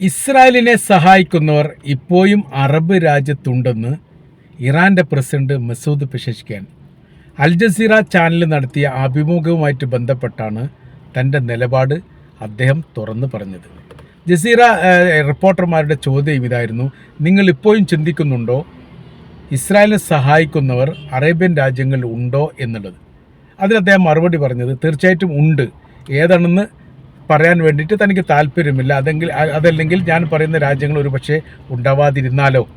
ഇസ്രായേലിനെ സഹായിക്കുന്നവർ ഇപ്പോഴും അറബ് രാജ്യത്തുണ്ടെന്ന് ഇറാന്റെ president Masoud Pezeshkian Al Jazeera channel നടത്തിയ അഭിമുഖവുമായിട്ട് ബന്ധപ്പെട്ടാണ് തന്റെ നിലപാട് അദ്ദേഹം തുറന്നു പറഞ്ഞത്. ജസീറ റിപ്പോർട്ടർമാരുടെ ചോദ്യം ഇതായിരുന്നു. നിങ്ങൾ ഇപ്പോഴും ചിന്തിക്കുന്നുണ്ടോ? ഇസ്രായേലിനെ സഹായിക്കുന്നവർ അറേബ്യൻ രാജ്യങ്ങളിൽ ഉണ്ടോ എന്നുള്ളത്. അതിൽ അദ്ദേഹം മറുപടി പറഞ്ഞത് തീർച്ചയായിട്ടും ഉണ്ട്. ഏതാണെന്ന് പറയാൻ വേണ്ടിയിട്ട് തനിക്ക് താല്പര്യമില്ല. അതെങ്കിൽ അതല്ലെങ്കിൽ ഞാൻ പറയുന്ന രാജ്യങ്ങൾ ഒരു പക്ഷേ ഉണ്ടാവാതിരുന്നാലോ?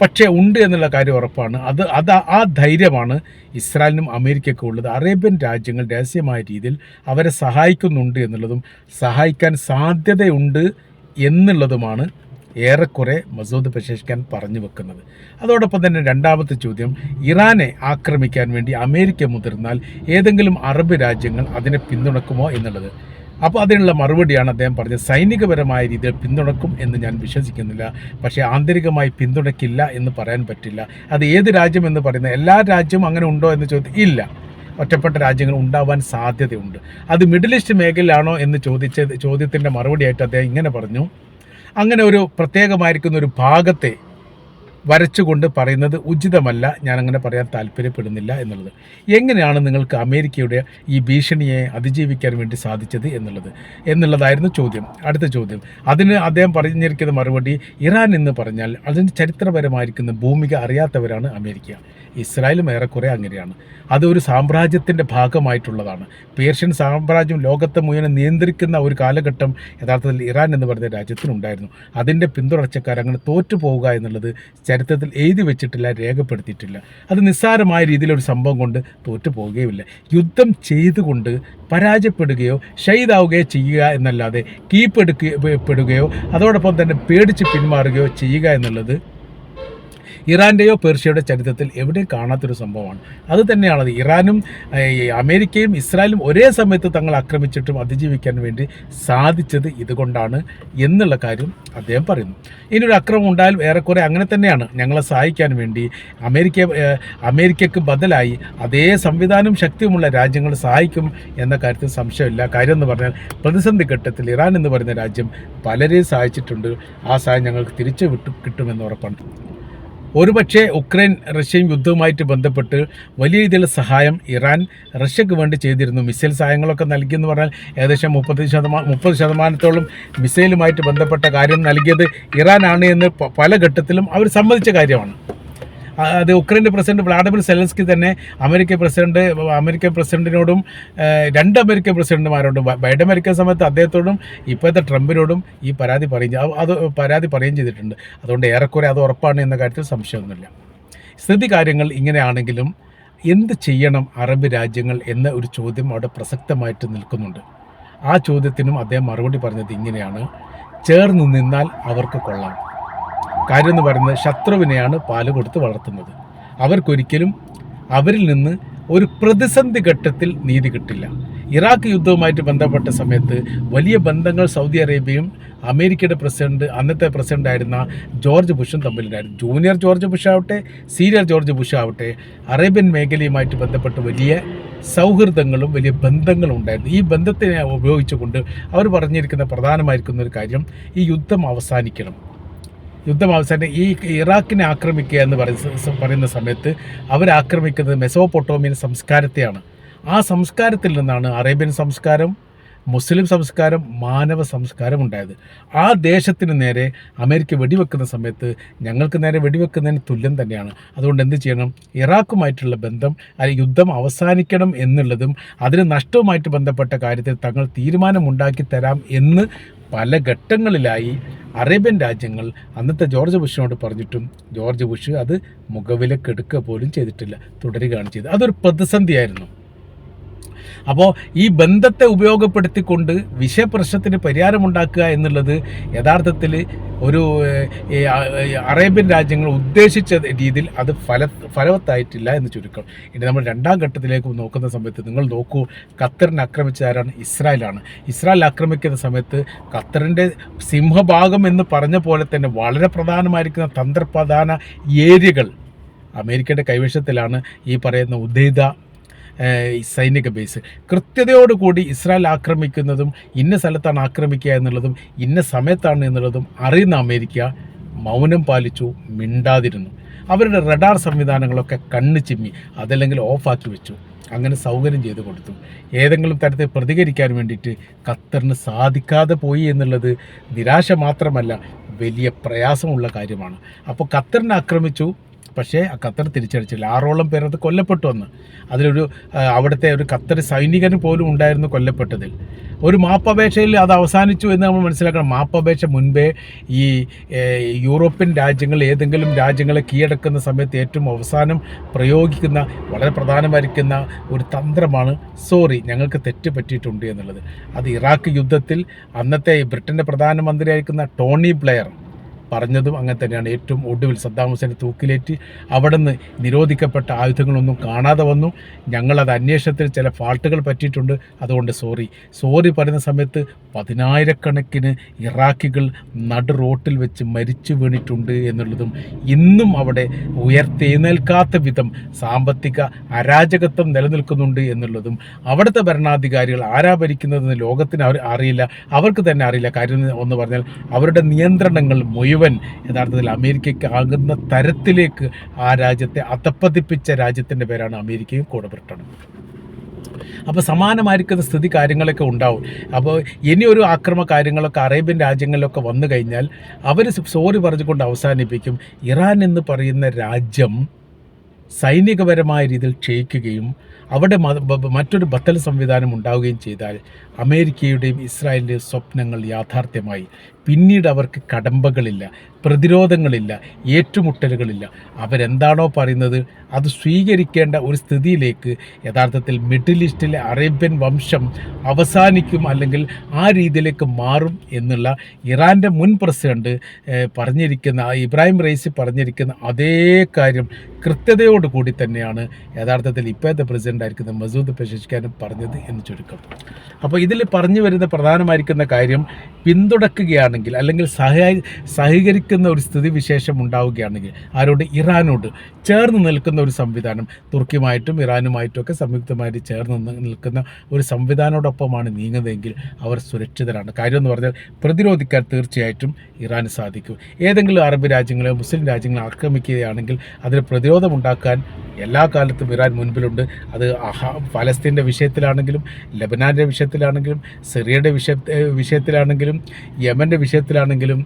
പക്ഷേ ഉണ്ട് എന്നുള്ള കാര്യം ഉറപ്പാണ്. അത് അത് ആ ധൈര്യമാണ് ഇസ്രായേലിനും അമേരിക്കയ്ക്കും ഉള്ളത്. അറേബ്യൻ രാജ്യങ്ങൾ രഹസ്യമായ രീതിയിൽ അവരെ സഹായിക്കുന്നുണ്ട് എന്നുള്ളതും സഹായിക്കാൻ സാധ്യതയുണ്ട് എന്നുള്ളതുമാണ് ഏറെക്കുറെ മസൂദ് പെഷേഷ്ഖാൻ പറഞ്ഞു വെക്കുന്നത്. അതോടൊപ്പം തന്നെ രണ്ടാമത്തെ ചോദ്യം ഇറാനെ ആക്രമിക്കാൻ വേണ്ടി അമേരിക്ക മുതിർന്നാൽ ഏതെങ്കിലും അറബ് രാജ്യങ്ങൾ അതിനെ പിന്തുണക്കുമോ എന്നുള്ളത്. അപ്പോൾ അതിനുള്ള മറുപടിയാണ് അദ്ദേഹം പറഞ്ഞത്. സൈനികപരമായ രീതിയിൽ പിന്തുണക്കും എന്ന് ഞാൻ വിശ്വസിക്കുന്നില്ല. പക്ഷേ ആന്തരികമായി പിന്തുണയ്ക്കില്ല എന്ന് പറയാൻ പറ്റില്ല. അത് ഏത് രാജ്യം എന്ന് പറയുന്നത് എല്ലാ രാജ്യവും അങ്ങനെ ഉണ്ടോ എന്ന് ചോദിച്ചാൽ ഇല്ല. ഒറ്റപ്പെട്ട രാജ്യങ്ങൾ ഉണ്ടാവാൻ സാധ്യതയുണ്ട്. അത് മിഡിൽ ഈസ്റ്റ് മേഖലയിലാണോ എന്ന് ചോദിച്ച ചോദ്യത്തിന്റെ മറുപടിയായിട്ട് അദ്ദേഹം ഇങ്ങനെ പറഞ്ഞു. അങ്ങനെ ഒരു പ്രത്യേകമായിരിക്കുന്ന ഒരു ഭാഗത്തെ വരച്ചുകൊണ്ട് പറയുന്നത് ഉചിതമല്ല. ഞാൻ അങ്ങനെ പറയാൻ താല്പര്യപ്പെടുന്നില്ല എന്നുള്ളത്. എങ്ങനെയാണ് നിങ്ങൾക്ക് അമേരിക്കയുടെ ഈ ഭീഷണിയെ അതിജീവിക്കാൻ വേണ്ടി സാധിച്ചത് എന്നുള്ളത്? എന്നുള്ളതായിരുന്നു ചോദ്യം. അടുത്ത ചോദ്യം. അതിന് അദ്ദേഹം പറഞ്ഞിരിക്കുന്ന മറുപടി ഇറാൻ എന്ന് പറഞ്ഞാൽ അതിന് ചരിത്രപരമായിരിക്കുന്ന ഭൂമിക അറിയാത്തവരാണ് അമേരിക്ക. ഇസ്രായേലും ഏറെക്കുറെ അങ്ങനെയാണ്. അത് ഒരു സാമ്രാജ്യത്തിന്റെ ഭാഗമായിട്ടുള്ളതാണ്. പേർഷ്യൻ സാമ്രാജ്യം ലോകത്തെ മുഴുവൻ നിയന്ത്രിക്കുന്ന ഒരു കാലഘട്ടം യഥാർത്ഥത്തിൽ ഇറാൻ എന്ന് പറയുന്ന രാജ്യത്തിനുണ്ടായിരുന്നു. അതിന്റെ പിന്തുടർച്ചക്കാർ അങ്ങനെ തോറ്റു പോവുക എന്നുള്ളത് ചരിത്രത്തിൽ എഴുതി വെച്ചിട്ടില്ല രേഖപ്പെടുത്തിയിട്ടില്ല. അത് നിസ്സാരമായ രീതിയിലൊരു സംഭവം കൊണ്ട് തോറ്റു പോവുകയുമില്ല യുദ്ധം ചെയ്തുകൊണ്ട് പരാജയപ്പെടുകയോ ഷെയ്താവുകയോ ചെയ്യുക എന്നല്ലാതെ കീപ്പെടുകയോ അതോടൊപ്പം തന്നെ പേടിച്ച് പിന്മാറുകയോ ചെയ്യുക എന്നുള്ളത് ഇറാന്റെയോ പേർഷ്യയുടെ ചരിത്രത്തിൽ എവിടെയും കാണാത്തൊരു സംഭവമാണ്. അത് തന്നെയാണത്. ഇറാനും അമേരിക്കയും ഇസ്രായേലും ഒരേ സമയത്ത് തങ്ങൾ ആക്രമിച്ചിട്ടും അതിജീവിക്കാൻ വേണ്ടി സാധിച്ചത് ഇതുകൊണ്ടാണ് എന്നുള്ള കാര്യം അദ്ദേഹം പറയുന്നു. ഇനി ഒരു അക്രമം ഉണ്ടായാലും ഏറെക്കുറെ അങ്ങനെ തന്നെയാണ്. ഞങ്ങളെ സഹായിക്കാൻ വേണ്ടി അമേരിക്ക അമേരിക്കക്ക് ബദലായി അതേ സംവിധാനം ശക്തിയുമുള്ള രാജ്യങ്ങൾ സഹായിക്കും എന്ന കാര്യത്തിൽ സംശയമില്ല. കാര്യം എന്ന് പറഞ്ഞാൽ പ്രതിസന്ധി ഘട്ടത്തിൽ ഇറാൻ എന്ന് പറയുന്ന രാജ്യം പലരെയും സഹായിച്ചിട്ടുണ്ട്. ആ സഹായം ഞങ്ങൾക്ക് തിരിച്ചു വിട്ടു കിട്ടുമെന്ന് ഉറപ്പാണ്. ഒരുപക്ഷെ ഉക്രൈൻ റഷ്യൻ യുദ്ധവുമായിട്ട് ബന്ധപ്പെട്ട് വലിയ രീതിയിലുള്ള സഹായം ഇറാൻ റഷ്യക്ക് വേണ്ടി ചെയ്തിരുന്നു. മിസൈൽ സഹായങ്ങളൊക്കെ നൽകിയെന്ന് പറഞ്ഞാൽ ഏകദേശം മുപ്പത് ശതമാനം മുപ്പത് ശതമാനത്തോളം മിസൈലുമായിട്ട് ബന്ധപ്പെട്ട കാര്യം നൽകിയത് ഇറാനാണ് എന്ന് പല ഘട്ടത്തിലും അവർ സമ്മതിച്ച കാര്യമാണ്. അത് ഉക്രൈന്റെ പ്രസിഡന്റ് വ്ളാഡിമിർ സെലൻസ്കി തന്നെ അമേരിക്കൻ പ്രസിഡന്റ് അമേരിക്കൻ പ്രസിഡന്റിനോടും രണ്ട് അമേരിക്കൻ പ്രസിഡന്റുമാരോടും ബൈഡൻ മരിക്കുന്ന സമയത്ത് അദ്ദേഹത്തോടും ഇപ്പോഴത്തെ ട്രംപിനോടും ഈ പരാതി പറയും അത് പരാതി പറയുകയും ചെയ്തിട്ടുണ്ട്. അതുകൊണ്ട് ഏറെക്കുറെ അത് ഉറപ്പാണ് എന്ന കാര്യത്തിൽ സംശയമൊന്നുമില്ല. സ്ഥിതി കാര്യങ്ങൾ ഇങ്ങനെയാണെങ്കിലും എന്ത് ചെയ്യണം അറബ് രാജ്യങ്ങൾ എന്ന ഒരു ചോദ്യം അവിടെ പ്രസക്തമായിട്ട് നിൽക്കുന്നുണ്ട്. ആ ചോദ്യത്തിനും അദ്ദേഹം മറുപടി പറഞ്ഞത് ഇങ്ങനെയാണ്. ചേർന്ന് നിന്നാൽ അവർക്ക് കൊള്ളാം. കാര്യം എന്ന് പറയുന്നത് ശത്രുവിനെയാണ് പാൽ കൊടുത്ത് വളർത്തുന്നത്. അവർക്കൊരിക്കലും അവരിൽ നിന്ന് ഒരു പ്രതിസന്ധി ഘട്ടത്തിൽ നീതി കിട്ടില്ല. ഇറാഖ് യുദ്ധവുമായിട്ട് ബന്ധപ്പെട്ട സമയത്ത് വലിയ ബന്ധങ്ങൾ സൗദി അറേബ്യയും അമേരിക്കയുടെ പ്രസിഡന്റ് അന്നത്തെ പ്രസിഡന്റ് ആയിരുന്ന ജോർജ് ബുഷും തമ്മിലുണ്ടായിരുന്നു. ജൂനിയർ ജോർജ് ബുഷ് ആവട്ടെ സീനിയർ ജോർജ് ബുഷ് ആവട്ടെ അറേബ്യൻ മേഖലയുമായിട്ട് ബന്ധപ്പെട്ട് വലിയ സൗഹൃദങ്ങളും വലിയ ബന്ധങ്ങളും ഉണ്ടായിരുന്നു. ഈ ബന്ധത്തിനെ ഉപയോഗിച്ചുകൊണ്ട് അവർ പറഞ്ഞിരിക്കുന്ന പ്രധാനമായിരിക്കുന്ന ഒരു കാര്യം ഈ യുദ്ധം അവസാനിക്കണം. യുദ്ധം അവസാനം ഈ ഇറാഖിനെ ആക്രമിക്കുക എന്ന് പറയുന്ന സമയത്ത് അവരാക്രമിക്കുന്നത് മെസോപൊട്ടോമിയൻ സംസ്കാരത്തെയാണ്. ആ സംസ്കാരത്തിൽ നിന്നാണ് അറേബ്യൻ സംസ്കാരം മുസ്ലിം സംസ്കാരം മാനവ സംസ്കാരം ഉണ്ടായത്. ആ ദേശത്തിന് നേരെ അമേരിക്ക വെടിവെക്കുന്ന സമയത്ത് ഞങ്ങൾക്ക് നേരെ വെടിവെക്കുന്നതിന് തുല്യം തന്നെയാണ്. അതുകൊണ്ട് എന്ത് ചെയ്യണം? ഇറാഖുമായിട്ടുള്ള ബന്ധം അല്ലെങ്കിൽ യുദ്ധം അവസാനിക്കണം എന്നുള്ളതും അതിന് നഷ്ടവുമായിട്ട് ബന്ധപ്പെട്ട കാര്യത്തിൽ തങ്ങൾ തീരുമാനമുണ്ടാക്കി തരാം എന്ന് പല ഘട്ടങ്ങളിലായി അറേബ്യൻ രാജ്യങ്ങൾ അന്നത്തെ ജോർജ് ബുഷിനോട് പറഞ്ഞിട്ടും ജോർജ് ബുഷ് അത് മുഖവിലക്കെടുക്കുക പോലും ചെയ്തിട്ടില്ല തുടരുകയാണ് ചെയ്തത്. അതൊരു പ്രതിസന്ധിയായിരുന്നു. അപ്പോൾ ഈ ബന്ധത്തെ ഉപയോഗപ്പെടുത്തിക്കൊണ്ട് വിഷയപ്രശ്നത്തിന് പരിഹാരമുണ്ടാക്കുക എന്നുള്ളത് യഥാർത്ഥത്തിൽ ഒരു അറേബ്യൻ രാജ്യങ്ങൾ ഉദ്ദേശിച്ച രീതിയിൽ അത് ഫല ഫലവത്തായിട്ടില്ല എന്ന് ചുരുക്കം. ഇനി നമ്മൾ രണ്ടാം ഘട്ടത്തിലേക്ക് നോക്കുന്ന സമയത്ത് നിങ്ങൾ നോക്കൂ ഖത്തറിനെ ആക്രമിച്ച ആരാണ്? ഇസ്രായേലാണ്. ഇസ്രായേൽ ആക്രമിക്കുന്ന സമയത്ത് ഖത്തറിന്റെ സിംഹഭാഗം എന്ന് പറഞ്ഞ പോലെ തന്നെ വളരെ പ്രധാനമായിരിക്കുന്ന തന്ത്രപ്രധാന ഏരിയകൾ അമേരിക്കയുടെ കൈവശത്തിലാണ് ഈ പറയുന്ന ഏഹ്, സൈനിക ബേസ്. കൃത്യതയോടുകൂടി ഇസ്രായേൽ ആക്രമിക്കുന്നതും ഇന്ന സ്ഥലത്താണ് ആക്രമിക്കുക എന്നുള്ളതും ഇന്ന സമയത്താണ് എന്നുള്ളതും അറിയുന്ന അമേരിക്ക മൗനം പാലിച്ചു മിണ്ടാതിരുന്നു. അവരുടെ റഡാർ സംവിധാനങ്ങളൊക്കെ കണ്ണ് ചിമ്മി അതല്ലെങ്കിൽ ഓഫാക്കി വെച്ചു. അങ്ങനെ സൗകര്യം ചെയ്തു കൊടുത്തു. ഏതെങ്കിലും തരത്തിൽ പ്രതികരിക്കാൻ വേണ്ടിയിട്ട് ഖത്തറിന് സാധിക്കാതെ പോയി എന്നുള്ളത് നിരാശ മാത്രമല്ല വലിയ പ്രയാസമുള്ള കാര്യമാണ്. അപ്പോൾ ഖത്തറിനെ ആക്രമിച്ചു പക്ഷേ ആ ഖത്തർ തിരിച്ചടിച്ചില്ല. ആറോളം പേർ അത് കൊല്ലപ്പെട്ടു വന്ന് അതിലൊരു അവിടുത്തെ ഒരു ഖത്തർ സൈനികന് പോലും ഉണ്ടായിരുന്നു കൊല്ലപ്പെട്ടതിൽ. ഒരു മാപ്പപേക്ഷയിൽ അത് അവസാനിച്ചു എന്ന് നമ്മൾ മനസ്സിലാക്കണം. മാപ്പപേക്ഷ മുൻപേ ഈ യൂറോപ്യൻ രാജ്യങ്ങൾ ഏതെങ്കിലും രാജ്യങ്ങളെ കീഴടക്കുന്ന സമയത്ത് ഏറ്റവും അവസാനം പ്രയോഗിക്കുന്ന വളരെ പ്രധാനമായിരിക്കുന്ന ഒരു തന്ത്രമാണ് സോറി ഞങ്ങൾക്ക് തെറ്റ് പറ്റിയിട്ടുണ്ട് എന്നുള്ളത്. അത് ഇറാഖ് യുദ്ധത്തിൽ അന്നത്തെ ബ്രിട്ടന്റെ പ്രധാനമന്ത്രിയായിരിക്കുന്ന ടോണി ബ്ലെയർ പറഞ്ഞതും അങ്ങനെ തന്നെയാണ്. ഏറ്റവും ഒടുവിൽ സദ്ദാം ഹുസൈനെ തൂക്കിലേറ്റ് അവിടെ നിന്ന് നിരോധിക്കപ്പെട്ട ആയുധങ്ങളൊന്നും കാണാതെ വന്നു. ഞങ്ങളത് അന്വേഷണത്തിൽ ചില ഫാൾട്ടുകൾ പറ്റിയിട്ടുണ്ട്. അതുകൊണ്ട് സോറി. സോറി പറയുന്ന സമയത്ത് പതിനായിരക്കണക്കിന് ഇറാഖികൾ നടു റോട്ടിൽ വെച്ച് മരിച്ചു വീണിട്ടുണ്ട് എന്നുള്ളതും ഇന്നും അവിടെ ഉയർത്തെഴുന്നേൽക്കാത്ത വിധം സാമ്പത്തിക അരാജകത്വം നിലനിൽക്കുന്നുണ്ട് എന്നുള്ളതും അവിടുത്തെ ഭരണാധികാരികൾ ആരാ ഭരിക്കുന്നതെന്ന് ലോകത്തിന് അവർ അറിയില്ല. അവർക്ക് തന്നെ അറിയില്ല. കാര്യം ഒന്ന് പറഞ്ഞാൽ അവരുടെ നിയന്ത്രണങ്ങൾ മുഴുവൻ യഥാർത്ഥത്തിൽ അമേരിക്കയ്ക്ക് ആകുന്ന തരത്തിലേക്ക് ആ രാജ്യത്തെ അധപ്പതിപ്പിച്ച രാജ്യത്തിന്റെ പേരാണ് അമേരിക്കയും കൂടെ ബ്രിട്ടനും അപ്പോൾ സമാനമായിരിക്കുന്ന സ്ഥിതി കാര്യങ്ങളൊക്കെ ഉണ്ടാവും. അപ്പോൾ ഇനി ഒരു ആക്രമ കാര്യങ്ങളൊക്കെ അറേബ്യൻ രാജ്യങ്ങളിലൊക്കെ വന്നു കഴിഞ്ഞാൽ അവർ സോറി പറഞ്ഞുകൊണ്ട് അവസാനിപ്പിക്കും. ഇറാൻ എന്ന് പറയുന്ന രാജ്യം സൈനികപരമായ രീതിയിൽ ക്ഷയിക്കുകയും അവിടെ മറ്റൊരു ബത്തൽ സംവിധാനം ഉണ്ടാവുകയും ചെയ്താൽ അമേരിക്കയുടെയും ഇസ്രായേലിന്റെയും സ്വപ്നങ്ങൾ യാഥാർത്ഥ്യമായി. പിന്നീട് അവർക്ക് കടമ്പകളില്ല പ്രതിരോധങ്ങളില്ല ഏറ്റുമുട്ടലുകളില്ല. അവരെന്താണോ പറയുന്നത് അത് സ്വീകരിക്കേണ്ട ഒരു സ്ഥിതിയിലേക്ക് യഥാർത്ഥത്തിൽ മിഡിൽ ഈസ്റ്റിലെ അറേബ്യൻ വംശം അവസാനിക്കും അല്ലെങ്കിൽ ആ രീതിയിലേക്ക് മാറും എന്നുള്ള ഇറാന്റെ മുൻ പ്രസിഡന്റ് പറഞ്ഞിരിക്കുന്ന ഇബ്രാഹിം റൈസി പറഞ്ഞിരിക്കുന്ന അതേ കാര്യം കൃത്യതയോടുകൂടി തന്നെയാണ് യഥാർത്ഥത്തിൽ ഇപ്പോഴത്തെ പ്രസിഡന്റ് ആയിരിക്കുന്ന മസൂദ് പെഷഷ്കാനും പറഞ്ഞത് എന്ന് ചുരുക്കം. അപ്പോൾ ഇതിൽ പറഞ്ഞു വരുന്ന പ്രധാനമായിരിക്കുന്ന കാര്യം പിന്തുണക്കുകയാണെങ്കിൽ അല്ലെങ്കിൽ സഹായ സഹകരിക്കുന്ന ഒരു സ്ഥിതിവിശേഷം ഉണ്ടാവുകയാണെങ്കിൽ ആരോട്? ഇറാനോട്. ചേർന്ന് നിൽക്കുന്ന ഒരു സംവിധാനം. തുർക്കിയുമായിട്ടും ഇറാനുമായിട്ടും ഒക്കെ സംയുക്തമായിട്ട് ചേർന്ന് നിൽക്കുന്ന ഒരു സംവിധാനോടൊപ്പമാണ് നീങ്ങുന്നതെങ്കിൽ അവർ സുരക്ഷിതരാണ്. കാര്യം എന്ന് പറഞ്ഞാൽ പ്രതിരോധിക്കാൻ തീർച്ചയായിട്ടും ഇറാന് സാധിക്കും. ഏതെങ്കിലും അറബ് രാജ്യങ്ങളെ മുസ്ലിം രാജ്യങ്ങളെ ആക്രമിക്കുകയാണെങ്കിൽ അതിന് പ്രതിരോധമുണ്ടാക്കാൻ എല്ലാ കാലത്തും ഇറാൻ മുൻപിലുണ്ട്. അത് ഫലസ്തീന്റെ വിഷയത്തിലാണെങ്കിലും ലബനാന്റെ വിഷയത്തിലാണെങ്കിലും സിറിയയുടെ വിഷയ വിഷയത്തിലാണെങ്കിലും യമന്റെ വിഷയത്തിലാണെങ്കിലും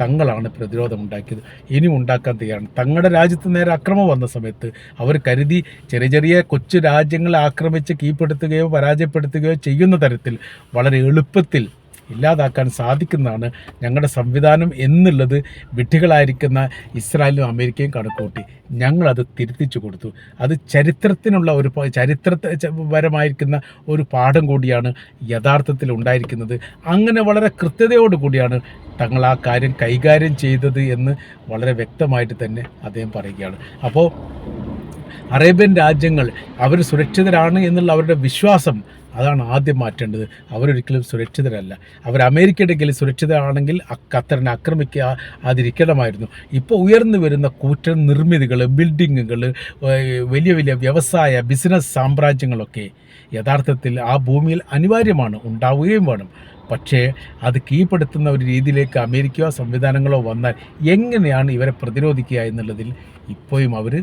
തങ്ങളാണ് പ്രതിരോധം ഉണ്ടാക്കിയത്. ഇനി ഉണ്ടാക്കാൻ തയ്യാറാണ്. തങ്ങളുടെ രാജ്യത്ത് നേരെ അക്രമം വന്ന സമയത്ത് അവർ കരുതി ചെറിയ ചെറിയ കൊച്ചു രാജ്യങ്ങളെ ആക്രമിച്ച് കീഴ്പ്പെടുത്തുകയോ പരാജയപ്പെടുത്തുകയോ ചെയ്യുന്ന തരത്തിൽ വളരെ എളുപ്പത്തിൽ ഇല്ലാതാക്കാൻ സാധിക്കുന്നതാണ് ഞങ്ങളുടെ സംവിധാനം എന്നുള്ളത് വിഡ്ഢികളായിരിക്കുന്ന ഇസ്രായേലും അമേരിക്കയും കണക്കൂട്ടി ഞങ്ങളത് തിരുത്തിച്ചു കൊടുത്തു. അത് ചരിത്രത്തിനുള്ള ഒരു ചരിത്രപരമായിരിക്കുന്ന ഒരു പാഠം കൂടിയാണ് യഥാർത്ഥത്തിൽ ഉണ്ടായിരിക്കുന്നത്. അങ്ങനെ വളരെ കൃത്യതയോടുകൂടിയാണ് തങ്ങൾ ആ കാര്യം കൈകാര്യം ചെയ്തത് എന്ന് വളരെ വ്യക്തമായിട്ട് തന്നെ അദ്ദേഹം പറയുകയാണ്. അപ്പോൾ അറേബ്യൻ രാജ്യങ്ങൾ അവർ സുരക്ഷിതരാണ് എന്നുള്ള അവരുടെ വിശ്വാസം അതാണ് ആദ്യം മാറ്റേണ്ടത്. അവരൊരിക്കലും സുരക്ഷിതരല്ല. അവർ അമേരിക്കയുടെ കയ്യിൽ സുരക്ഷിതരാണെങ്കിൽ ഖത്തറിനെ ആക്രമിക്കുക അതിരിക്കണമായിരുന്നു ഇപ്പോൾ ഉയർന്നു വരുന്ന കൂറ്റൻ നിർമ്മിതികൾ ബിൽഡിങ്ങുകൾ വലിയ വലിയ വ്യവസായ ബിസിനസ് സാമ്രാജ്യങ്ങളൊക്കെ യഥാർത്ഥത്തിൽ ആ ഭൂമിയിൽ അനിവാര്യമാണ് ഉണ്ടാവുകയും വേണം. പക്ഷേ അത് കീഴ്പ്പെടുത്തുന്ന ഒരു രീതിയിലേക്ക് അമേരിക്കയോ സംവിധാനങ്ങളോ വന്നാൽ എങ്ങനെയാണ് ഇവരെ പ്രതിരോധിക്കുക എന്നുള്ളതിൽ ഇപ്പോഴും അവർ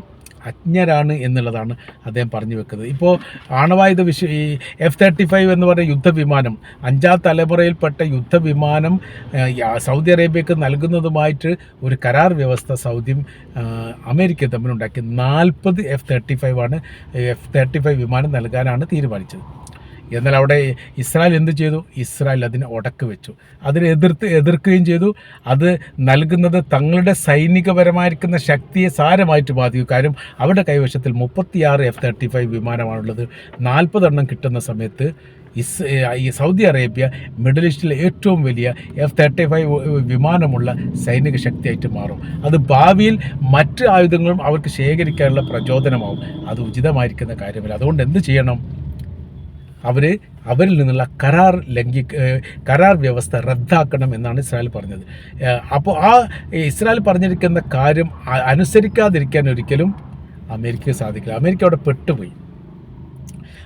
അജ്ഞരാണ് എന്നുള്ളതാണ് അദ്ദേഹം പറഞ്ഞു വെക്കുന്നത്. ഇപ്പോൾ ആണവായുധ വിഷ ഈ എഫ് തേർട്ടി ഫൈവ് എന്ന് പറയുന്ന യുദ്ധവിമാനം അഞ്ചാം തലമുറയിൽപ്പെട്ട യുദ്ധവിമാനം സൗദി അറേബ്യക്ക് നൽകുന്നതുമായിട്ട് ഒരു കരാർ വ്യവസ്ഥ സൗദിയും അമേരിക്ക തമ്മിലുണ്ടാക്കി. നാൽപ്പത് എഫ് തേർട്ടി ഫൈവ് ആണ് എഫ് തേർട്ടി ഫൈവ് വിമാനം നൽകാനാണ് തീരുമാനിച്ചത്. എന്നാൽ അവിടെ ഇസ്രായേൽ എന്ത് ചെയ്തു? ഇസ്രായേൽ അതിനെ ഉടക്ക് വെച്ചു. അതിനെ എതിർത്ത് എതിർക്കുകയും ചെയ്തു. അത് നൽകുന്നത് തങ്ങളുടെ സൈനികപരമായിരിക്കുന്ന ശക്തിയെ സാരമായിട്ട് ബാധിക്കും. കാര്യം അവരുടെ കൈവശത്തിൽ മുപ്പത്തിയാറ് എഫ് തേർട്ടി ഫൈവ് വിമാനമാണുള്ളത്. നാൽപ്പതെണ്ണം കിട്ടുന്ന സമയത്ത് ഇസ് ഈ സൗദി അറേബ്യ മിഡിൽ ഈസ്റ്റിലെ ഏറ്റവും വലിയ എഫ് തേർട്ടി ഫൈവ് വിമാനമുള്ള സൈനിക ശക്തിയായിട്ട് മാറും. അത് ഭാവിയിൽ മറ്റ് ആയുധങ്ങളും അവർക്ക് ശേഖരിക്കാനുള്ള പ്രചോദനമാവും. അത് ഉചിതമായിരിക്കുന്ന കാര്യമല്ല. അതുകൊണ്ട് എന്ത് ചെയ്യണം? അവർ അവരിൽ നിന്നുള്ള കരാർ ലംഘി കരാർ വ്യവസ്ഥ റദ്ദാക്കണം എന്നാണ് ഇസ്രായേൽ പറഞ്ഞത്. അപ്പോൾ ആ ഇസ്രായേൽ പറഞ്ഞിരിക്കുന്ന കാര്യം അനുസരിക്കാതിരിക്കാൻ ഒരിക്കലും അമേരിക്കയ്ക്ക് സാധിക്കില്ല. അമേരിക്ക അവിടെ പെട്ടുപോയി.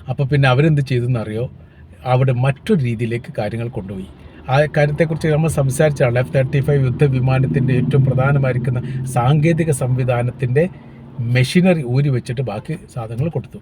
അപ്പോൾ പിന്നെ അവരെന്ത് ചെയ്തെന്നറിയോ? അവിടെ മറ്റൊരു രീതിയിലേക്ക് കാര്യങ്ങൾ കൊണ്ടുപോയി. ആ കാര്യത്തെക്കുറിച്ച് നമ്മൾ സംസാരിച്ചാണ് എഫ് തേർട്ടി ഫൈവ് യുദ്ധവിമാനത്തിന്റെ ഏറ്റവും പ്രധാനമായിരിക്കുന്ന സാങ്കേതിക സംവിധാനത്തിന്റെ മെഷീനറി ഊരി വെച്ചിട്ട് ബാക്കി സാധനങ്ങൾ കൊടുത്തു.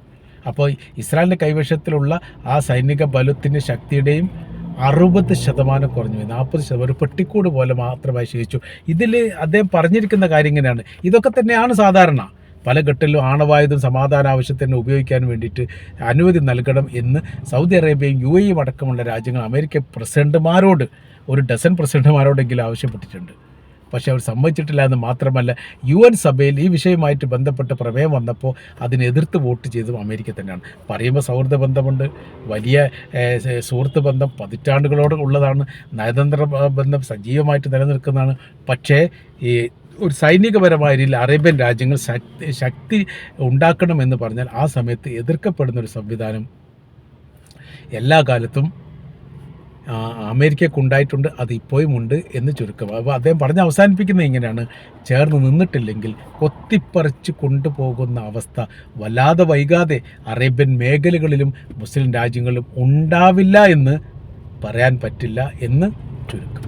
അപ്പോൾ ഇസ്രായേലിന്റെ കൈവശത്തിലുള്ള ആ സൈനിക ബലത്തിന്റെ ശക്തിയുടെയും അറുപത് ശതമാനം കുറഞ്ഞു പോയി. നാൽപ്പത് ശതമാനം ഒരു പെട്ടിക്കൂട് പോലെ മാത്രമായി ശേഷിച്ചു. ഇതിൽ അദ്ദേഹം പറഞ്ഞിരിക്കുന്ന കാര്യം ഇങ്ങനെയാണ്. ഇതൊക്കെ തന്നെയാണ് സാധാരണ. പല ഘട്ടത്തിലും ആണവായുധം സമാധാന ആവശ്യത്തിന് ഉപയോഗിക്കാൻ വേണ്ടിയിട്ട് അനുമതി നൽകണം എന്ന് സൗദി അറേബ്യയും യു എയും അടക്കമുള്ള രാജ്യങ്ങൾ അമേരിക്ക പ്രസിഡന്റുമാരോട് ഒരു ഡസൻ പ്രസിഡന്റുമാരോടെങ്കിലും ആവശ്യപ്പെട്ടിട്ടുണ്ട്. പക്ഷേ അവർ സമ്മതിച്ചിട്ടില്ല എന്ന് മാത്രമല്ല യു എൻ സഭയിൽ ഈ വിഷയവുമായിട്ട് ബന്ധപ്പെട്ട പ്രമേയം വന്നപ്പോൾ അതിനെതിർത്ത് വോട്ട് ചെയ്തതും അമേരിക്ക തന്നെയാണ്. പറയുമ്പോൾ സൗഹൃദ ബന്ധമുണ്ട് വലിയ സുഹൃത്ത് ബന്ധം പതിറ്റാണ്ടുകളോട് ഉള്ളതാണ് നയതന്ത്ര ബന്ധം സജീവമായിട്ട് നിലനിൽക്കുന്നതാണ്. പക്ഷേ ഈ ഒരു സൈനികപരമായ രീതിയിൽ അറേബ്യൻ രാജ്യങ്ങൾ ശക്തി ശക്തി ഉണ്ടാക്കണമെന്ന് പറഞ്ഞാൽ ആ സമയത്ത് എതിർക്കപ്പെടുന്ന ഒരു സംവിധാനം എല്ലാ കാലത്തും ആ, അമേരിക്കക്ക് ഉണ്ടായിട്ടുണ്ട് അത് ഇപ്പോഴും ഉണ്ട് എന്ന് ചുരുക്കം. അപ്പോൾ അദ്ദേഹം പറഞ്ഞ് അവസാനിപ്പിക്കുന്നത് ഇങ്ങനെയാണ്. ചേർന്ന് നിന്നിട്ടില്ലെങ്കിൽ കൊത്തിപ്പറിച്ച് കൊണ്ടുപോകുന്ന അവസ്ഥ വല്ലാതെ വൈകാതെ അറേബ്യൻ മേഖലകളിലും മുസ്ലിം രാജ്യങ്ങളിലും ഉണ്ടാവില്ല എന്ന് പറയാൻ പറ്റില്ല എന്ന് ചുരുക്കം.